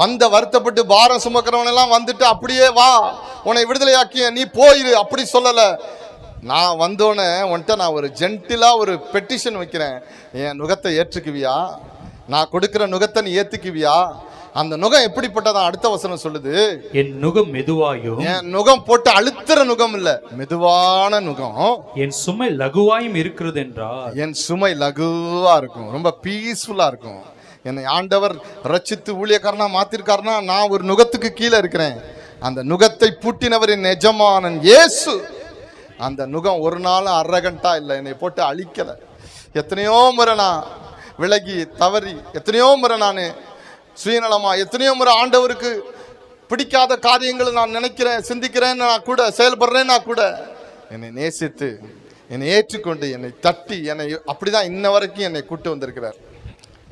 வந்த வருத்தப்பட்டு பாரம் சுமக்கிறவன் எல்லாம் வந்துட்டு அப்படியே வா உன்னை விடுதலையாக்கிய நீ போயிரு அப்படி சொல்லல. நான் வந்தோடனே உன்கிட்ட நான் ஒரு ஜென்டிலா ஒரு பெட்டிஷன் வைக்கிறேன். என் நுகத்தை ஏற்றுக்குவியா? நான் கொடுக்கிற நுகத்தை நீ ஏத்துக்குவியா? அந்த நுகம் எப்படிப்பட்டதான் அடுத்த வசனம் சொல்லுது? என் நுகம் மெதுவாயும் என் நுகம் போட்டு அழுத்துற நுகம் இல்ல. மெதுவான நுகம். என் சுமை லகுவாயும் இருக்கிறது என்றார் என் சுமை லகுவா இருக்கும். ரொம்ப பீஸ்ஃபுல்லா இருக்கும். என்னை ஆண்டவர் ரச்சித்து ஊழியக்காரனா மாத்திருக்காருனா நான் ஒரு நுகத்துக்கு கீழே இருக்கிறேன். அந்த நுகத்தை பூட்டினவர் என் எஜமானன் இயேசு. அந்த நுகம் ஒரு நாள் அரகண்டா இல்லை. என்னை போட்டு அழிக்கல. எத்தனையோ முறை நான் விலகி தவறி எத்தனையோ முறை நான் சுயநலமா எத்தனையோ முறை ஆண்டவருக்கு பிடிக்காத காரியங்களை நான் நினைக்கிறேன் சிந்திக்கிறேன்னு நான் கூட செயல்படுறேன்னா கூட என்னை நேசித்து என்னை ஏற்றுக்கொண்டு என்னை தட்டி என்னை அப்படிதான் இன்ன வரைக்கும் என்னை கூட்டு வந்திருக்கிறார்.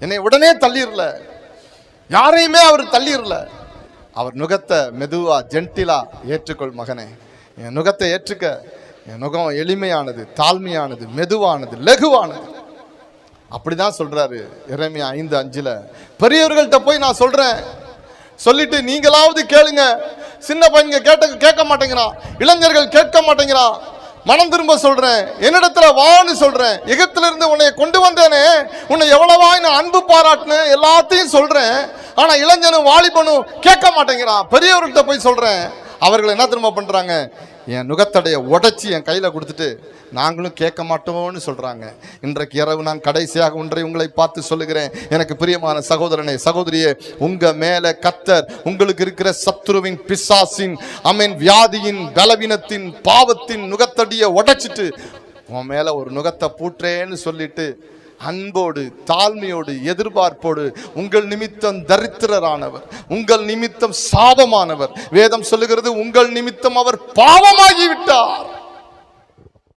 என்னை உடனே தள்ளிடல யாரையுமே அவர் தள்ளிடல அவர் நுகத்தை மெதுவா ஜென்டிலா ஏற்றுக்கொள் மகனே. என் நுகத்தை ஏற்றுக்க. என் நுகம் எளிமையானது தாழ்மையானது மெதுவானது லகுவானது. அப்படிதான் சொல்றாரு இறைமையா ஐந்து அஞ்சுல. பெரியவர்கள்ட்ட போய் நான் சொல்றேன். சொல்லிட்டு நீங்களாவது கேளுங்க. சின்ன பையங்க கேட்ட கேட்க மாட்டேங்கிறான். இளைஞர்கள் கேட்க மாட்டேங்கிறான். மனம் திரும்ப சொல்றேன். என்னிடத்துல வான்னு சொல்றேன். எகத்திலிருந்து இருந்து உன்னை கொண்டு வந்தேனே உன்னை எவ்வளவாய் நான் அன்பு பாராட்டினேன் எல்லாத்தையும் சொல்றேன். ஆனா இளைஞனும் வாலிபனும் கேட்க மாட்டேங்கிறான். பெரியவர்கிட்ட போய் சொல்றேன். அவர்கள் என்ன திரும்ப பண்றாங்க? என் நுகத்தடைய உடைச்சி என் கையில் கொடுத்துட்டு நாங்களும் கேட்க மாட்டோம்னு சொல்கிறாங்க இன்றைக்கு இரவு நான் கடைசியாக ஒன்றை உங்களை பார்த்து சொல்லுகிறேன். எனக்கு பிரியமான சகோதரனே சகோதரியே உங்கள் மேலே கத்தர் உங்களுக்கு இருக்கிற சத்ருவின் பிசாசின் அமீன் வியாதியின் பலவீனத்தின் பாவத்தின் நுகத்தடியை உடைச்சிட்டு உன் மேலே ஒரு நுகத்தை பூட்டுறேன்னு சொல்லிட்டு அன்போடு தாழ்மையோடு எதிர்பார்ப்போடு உங்கள் நிமித்தம் தரித்திரரானவர் உங்கள் நிமித்தம் சாபமானவர். வேதம் சொல்லுகிறது உங்கள் நிமித்தம் அவர் பாவமாகிவிட்டார்.